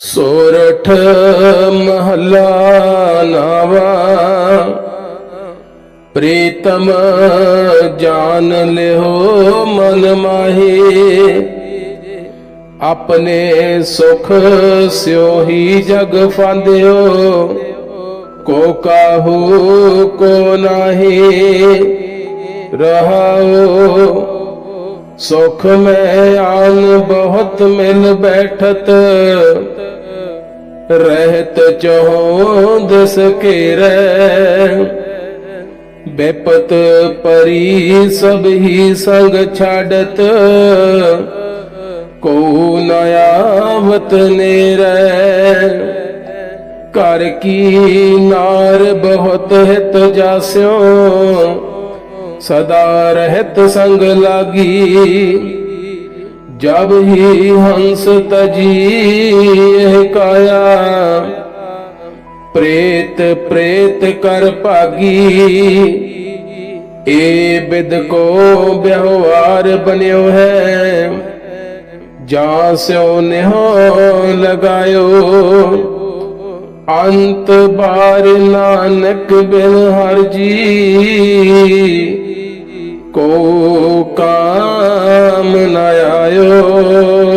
ਸੋਰਠ ਮਹੱਲਾ ਨਾਵਾ, ਪ੍ਰੀਤਮ ਜਾਨ ਲਿਓ ਮਨ ਮਾਹੀ, ਆਪਣੇ ਸੁਖ ਸਿਓ ਹੀ ਜਗ ਫਾਂਦਿਓ, ਕੋ ਕਾਹੂ ਕੋ ਨਾਹੀ, ਰਹਾਓ ਸੁਖ ਮੈਂ ਆਨ ਬਹੁਤ ਮਿਲ ਬੈਠਤ, ਰਹਿਤ ਚਹੋ ਦਸ ਬੇਪਤ ਪਰੀ ਸਭ ਹੀ ਸੰਗ ਛਾੜਤ ਕੋ ਨ ਆਵਤ ਨੇਰੈ। ਘਰ ਕੀ ਨਾਰ ਬਹੁਤ ਹਿਤ ਜਾਸਿਓ ਸਦਾ ਰਹਿਤ ਸੰਗ ਲਾਗੀ। ਜਬ ਹੀ ਹੰਸ ਤਜੀ ਇਹ ਕਾਇਆ, ਪ੍ਰੇਤ ਪ੍ਰੇਤ ਕਰ ਭਾਗੀ। ਏ ਬਿਦ ਕੋ ਬਿਵਹਾਰ ਬਨਿਓ ਹੈ, ਜਾਂ ਸਿਓ ਨਿਹੋ ਲਗਾਇਓ। ਅੰਤ ਬਾਰ ਨਾਨਕ ਬਿਨ ਹਰ ਜੀ ਕੋ ਕਾਮ ਨ ਆਇਓ।